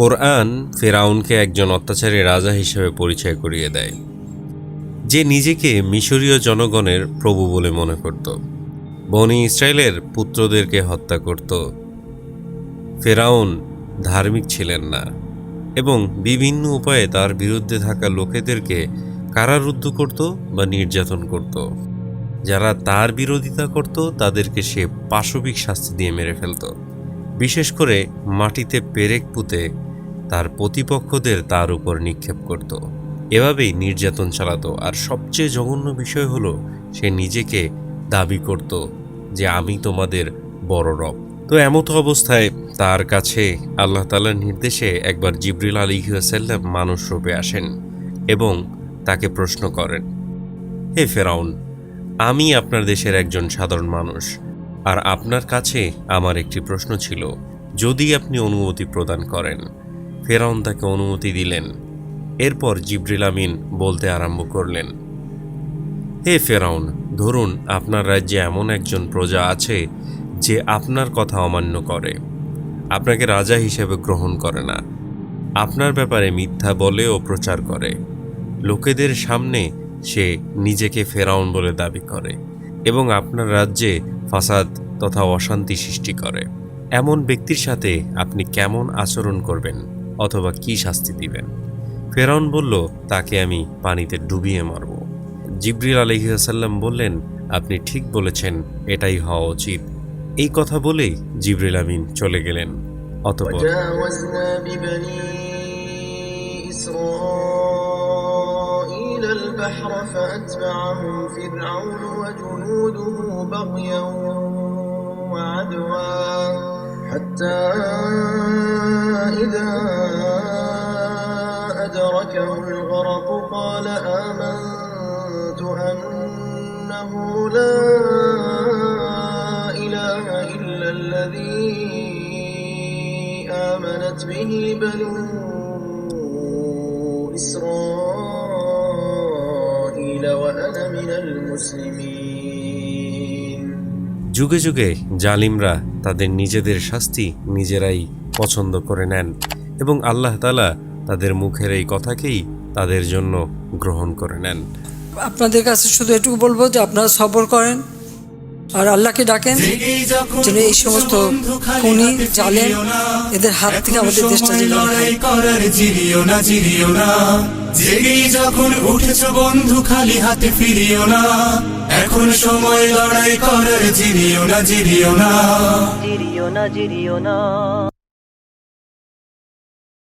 কোরআন ফেরাউনকে একজন অত্যাচারী রাজা হিসেবে পরিচয় করিয়ে দেয়, যে নিজেকে মিশরীয় জনগণের প্রভু বলে মনে করত। বনি ইসরায়েলের পুত্রদেরকে হত্যা করত। ফেরাউন ধার্মিক ছিলেন না এবং বিভিন্ন উপায়ে তার বিরুদ্ধে থাকা লোকেদেরকে কারারুদ্ধ করত বা নির্যাতন করত। যারা তার বিরোধিতা করত, তাদেরকে সে পাশবিক শাস্তি দিয়ে মেরে ফেলত। বিশেষ করে মাটিতে পেরেক পুঁতে তার প্রতিপক্ষদের তার উপর নিক্ষেপ করত। এভাবেই নির্যাতন চালাতো, আর সবচেয়ে জঘন্য বিষয় হলো সে নিজেকে দাবি করত যে আমি তোমাদের বড় রব। তো এমতো অবস্থায় তার কাছে আল্লাহ তালার নির্দেশে একবার জিবরিল আলী সাল্লাম মানুষ রূপে আসেন এবং তাকে প্রশ্ন করেন, হে ফেরাউন, আমি আপনার দেশের একজন সাধারণ মানুষ, আর আপনার কাছে আমার একটি প্রশ্ন ছিল, যদি আপনি অনুমতি প্রদান করেন ফেরাউন তাকে অনুমতি দিলেন। এরপর জিবরিল আমিন বলতে আরম্ভ করলেন, হে ফেরাউন, ধরুন আপনার রাজ্যে এমন একজন প্রজা আছে যে আপনার কথা অমান্য করে। আপনাকে রাজা হিসেবে গ্রহণ করে না। আপনার ব্যাপারে মিথ্যা বলে ও প্রচার করে। লোকেদের সামনে সে নিজেকে ফেরাউন বলে দাবি করে এবং আপনার রাজ্যে ফাসাদ তথা অশান্তি সৃষ্টি করে। এমন ব্যক্তির সাথে আপনি কেমন আচরণ করবেন? অথবা কি শাস্তি দিবেন ফেরাউন বলল তাকে আমি পানিতে ডুবিয়ে মারব জিবরিল আলহিহাসাল্লাম বললেন আপনি ঠিক বলেছেন এটাই হওয়া উচিত এই কথা বলেই জিবরিল আমিন চলে গেলেন অতপর وجاوزنا ببني إسرائيل البحر فأتبعهم فرعون وجنوده بغيا وعدوا حتى أدركه الغرق قال آمنت أنه لا إله إلا الذي آمنت به بنو إسرائيل وأنا من المسلمين যুগে যুগে জালিমরা তাদের নিজেদের শাস্তি নিজেরাই পছন্দ করে নেন এবং আল্লাহ তালা তাদের মুখের এই কথাকেই তাদের জন্য গ্রহণ করে নেন। আপনাদের কাছে শুধু এটুকু বলব যে আপনারা সবর করেন আর আল্লাহকে ডাকেন যেন এই সমস্ত খুনি জালেম এদের হাত থেকে আমাদের দেশটা যেন লড়াই করার জিরিও না জিরিও না। জেগেই যখন উঠেছ বন্ধু খালি হাতে ফিরিও না। এখন সময় লড়াই করার জিরিও না জিরিও না। জিরিও না জিরিও না।